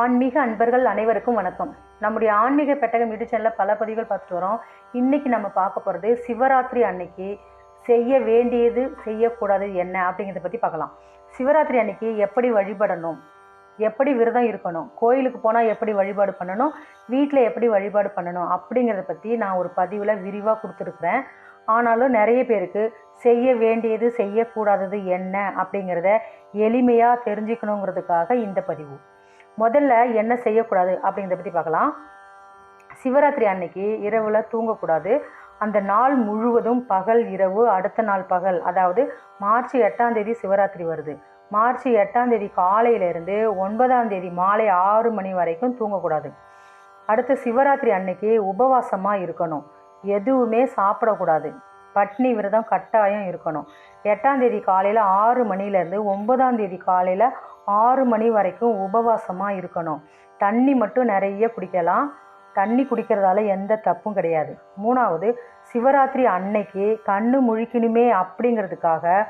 ஆன்மீக அன்பர்கள் அனைவருக்கும் வணக்கம். நம்முடைய ஆன்மீக பெட்டகம் யூடியூப் சேனலில் பல பதிவுகள் பார்த்துட்டு வரோம். இன்றைக்கி நம்ம பார்க்க போகிறது சிவராத்திரி அன்னைக்கு செய்ய வேண்டியது செய்யக்கூடாது என்ன அப்படிங்கிறத பற்றி பார்க்கலாம். சிவராத்திரி அன்னைக்கு எப்படி வழிபடணும்? எப்படி விரதம் இருக்கணும்? கோயிலுக்கு போனால் எப்படி வழிபாடு பண்ணணும்? வீட்டில் எப்படி வழிபாடு பண்ணணும்? அப்படிங்கிறத பற்றி நான் ஒரு பதிவில் விரிவாக கொடுத்துருக்குறேன். ஆனாலும் நிறைய பேருக்கு செய்ய வேண்டியது செய்யக்கூடாதது என்ன அப்படிங்கிறத எளிமையாக தெரிஞ்சுக்கணுங்கிறதுக்காக இந்த பதிவு. முதல்ல என்ன செய்யக்கூடாது அப்படிங்கிறத பற்றி பார்க்கலாம். சிவராத்திரி அன்னைக்கு இரவில் தூங்கக்கூடாது. அந்த நாள் முழுவதும் பகல் இரவு அடுத்த நாள் பகல் அதாவது மார்ச் எட்டாம் தேதி சிவராத்திரி வருது. மார்ச் எட்டாம் தேதி காலையிலேருந்து ஒன்பதாம் தேதி மாலை ஆறு மணி வரைக்கும் தூங்கக்கூடாது. அடுத்து சிவராத்திரி அன்னைக்கு உபவாசமாக இருக்கணும். எதுவுமே சாப்பிடக்கூடாது. பட்னி விரதம் கட்டாயம் இருக்கணும். எட்டாம் தேதி காலையில் ஆறு மணிலேருந்து ஒன்பதாம் தேதி காலையில் ஆறு மணி வரைக்கும் உபவாசமாக இருக்கணும். தண்ணி மட்டும் நிறைய குடிக்கலாம். தண்ணி குடிக்கிறதால எந்த தப்பும் கிடையாது. மூணாவது சிவராத்திரி அன்னைக்கு கண்ணு முழிக்கணுமே அப்படிங்கிறதுக்காக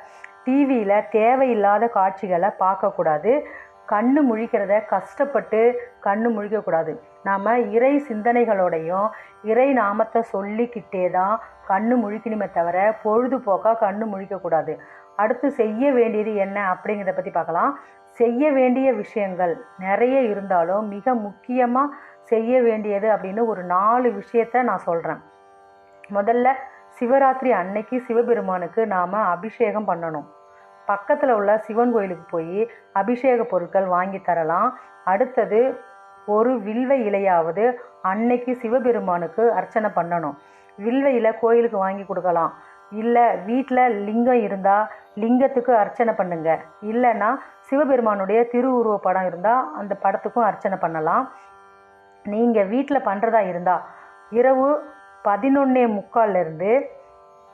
டிவியில் தேவையில்லாத காட்சிகளை பார்க்கக்கூடாது. கண்ணு முழிக்கிறத கஷ்டப்பட்டு கண்ணு முழிக்கக்கூடாது. நாம் இறை சிந்தனைகளோடையும் இறை நாமத்தை சொல்லிக்கிட்டே தான் கண்ணு முழிக்கணுமே தவிர பொழுதுபோக்காக கண்ணு முழிக்கக்கூடாது. அடுத்து செய்ய வேண்டியது என்ன அப்படிங்கிறத பற்றி பார்க்கலாம். செய்ய வேண்டிய விஷயங்கள் நிறைய இருந்தாலும் மிக முக்கியமாக செய்ய வேண்டியது அப்படின்னு ஒரு நாலு விஷயத்த நான் சொல்கிறேன் முதல்ல சிவராத்திரி அன்னைக்கு சிவபெருமானுக்கு நாம் அபிஷேகம் பண்ணணும். பக்கத்தில் உள்ள சிவன் கோயிலுக்கு போய் அபிஷேக பொருட்கள் வாங்கி தரலாம். அடுத்தது ஒரு வில்வ இலையாவது அன்னைக்கு சிவபெருமானுக்கு அர்ச்சனை பண்ணணும். வில்வ இலை கோயிலுக்கு வாங்கி கொடுக்கலாம். இல்லை வீட்டில் லிங்கம் இருந்தால் லிங்கத்துக்கு அர்ச்சனை பண்ணுங்க. இல்லைன்னா சிவபெருமானுடைய திருவுருவ படம் இருந்தால் அந்த படத்துக்கும் அர்ச்சனை பண்ணலாம். நீங்கள் வீட்டில் பண்ணுறதா இருந்தால் இரவு பதினொன்னே முக்கால்லேருந்து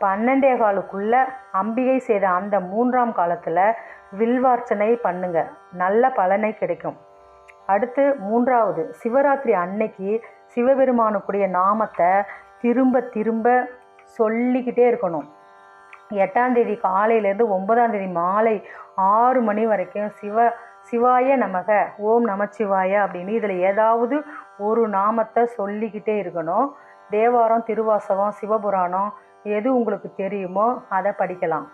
பன்னெண்டே காலுக்குள்ளே அம்பிகை செய்த அந்த மூன்றாம் காலத்தில் வில்வார்ச்சனை பண்ணுங்க. நல்ல பலனை கிடைக்கும். அடுத்து மூன்றாவது சிவராத்திரி அன்னைக்கு சிவபெருமானுக்குரிய நாமத்தை திரும்ப திரும்ப சொல்லிக்கிட்டே இருக்கணும். எட்டாம் தேதி காலையிலேருந்து ஒன்பதாம் தேதி மாலை ஆறு மணி வரைக்கும் சிவ சிவாய நமக ஓம் நமச்சிவாய அப்படின்னு இதில் ஏதாவது ஒரு நாமத்தை சொல்லிக்கிட்டே இருக்கணும். தேவாரம் திருவாசகம் சிவபுராணம் எது உங்களுக்கு தெரியுமோ அதை படிக்கலாம்.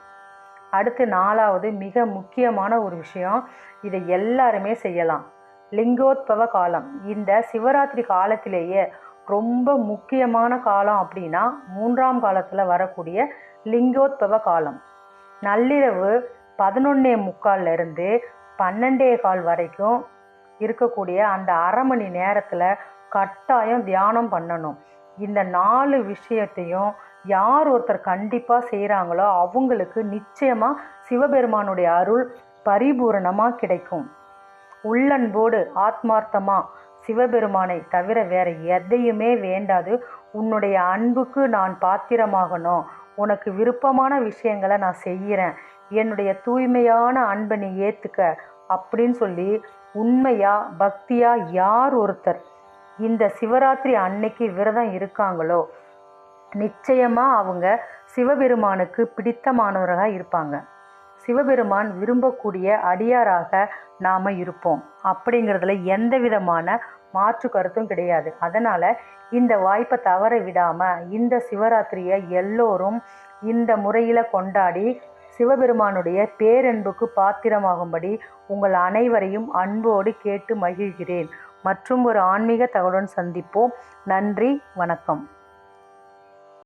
அடுத்து நாலாவது மிக முக்கியமான ஒரு விஷயம் இதை எல்லாருமே செய்யலாம். லிங்கோத்பவ காலம். இந்த சிவராத்திரி காலத்திலேயே ரொம்ப முக்கியமான காலம் அப்படின்னா மூன்றாம் காலத்தில் வரக்கூடிய லிங்கோத்பவ காலம். நள்ளிரவு பதினொன்னே முக்கால்ல இருந்து பன்னெண்டே கால் வரைக்கும் இருக்கக்கூடிய அந்த அரை மணி நேரத்தில் கட்டாயம் தியானம் பண்ணணும். இந்த நாலு விஷயத்தையும் யார் ஒருத்தர் கண்டிப்பாக செய்கிறாங்களோ அவங்களுக்கு நிச்சயமாக சிவபெருமானுடைய அருள் பரிபூரணமாக கிடைக்கும். உள்ளன்போடு ஆத்மார்த்தமாக சிவபெருமானை தவிர வேற எதையுமே வேண்டாது. உன்னுடைய அன்புக்கு நான் பாத்திரமாகணும். உனக்கு விருப்பமான விஷயங்களை நான் செய்கிறேன் என்னுடைய தூய்மையான அன்பை நீ ஏற்றுக்க அப்படின்னு சொல்லி உண்மையாக பக்தியாக யார் ஒருத்தர்? இந்த சிவராத்திரி அன்னைக்கு விரதம் இருக்காங்களோ? நிச்சயமாக அவங்க சிவபெருமானுக்கு பிடித்தமானவராக இருப்பாங்க. சிவபெருமான் விரும்பக்கூடிய அடியாராக நாம் இருப்போம். அப்படிங்கிறதுல எந்த விதமான மாற்று கருத்தும் கிடையாது. அதனால் இந்த வாய்ப்பை தவற விடாமல் இந்த சிவராத்திரியை எல்லோரும் இந்த முறையில் கொண்டாடி சிவபெருமானுடைய பேரன்புக்கு பாத்திரமாகும்படி உங்கள் அனைவரையும் அன்போடு கேட்டு மகிழ்கிறேன். மற்றும் ஒரு ஆன்மீக தகவலுடன் சந்திப்போம். நன்றி வணக்கம்.